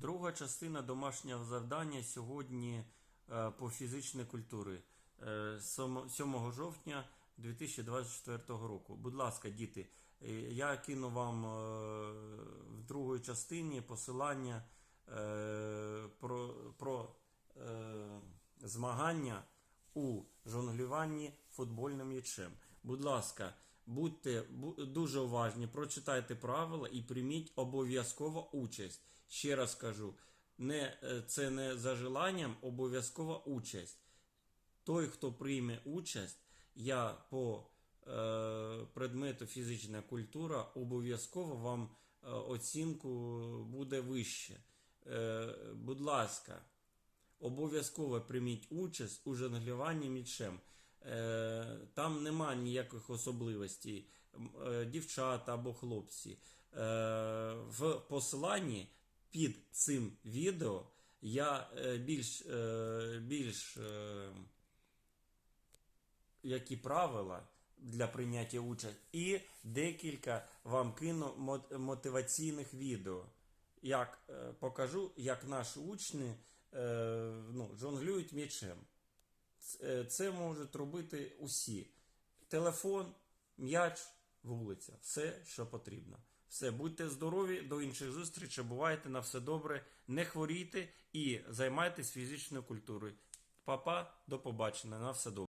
Друга частина домашнього завдання сьогодні е, по фізичній культурі е, 7 жовтня 2024 року. Будь ласка, діти, е, я кину вам е, в другій частині посилання е, про, про е, змагання у жонглюванні футбольним м'ячем. Будь ласка, будьте дуже уважні, прочитайте правила і прийміть обов'язково участь. Ще раз кажу, не, е, це не за желанням, обов'язкова участь. Той, хто прийме участь, я по е, предмету фізична культура обов'язково вам е, оцінку буде вище. Е, будь ласка, обов'язково прийміть участь у жонглюванні м'ячем. Е, там нема ніяких особливостей, е, дівчата або хлопці. Е, в посиланні під цим відео я більш, більш які правила для прийняття участі, і декілька вам кину мотиваційних відео. Як покажу, як наші учні ну, жонглюють м'ячем. Е, Це можуть робити усі. Телефон, м'яч, вулиця. Все, що потрібно. Все, будьте здорові, до інших зустрічей. Бувайте на все добре, не хворійте і займайтесь фізичною культурою. Папа, до побачення, на все добре.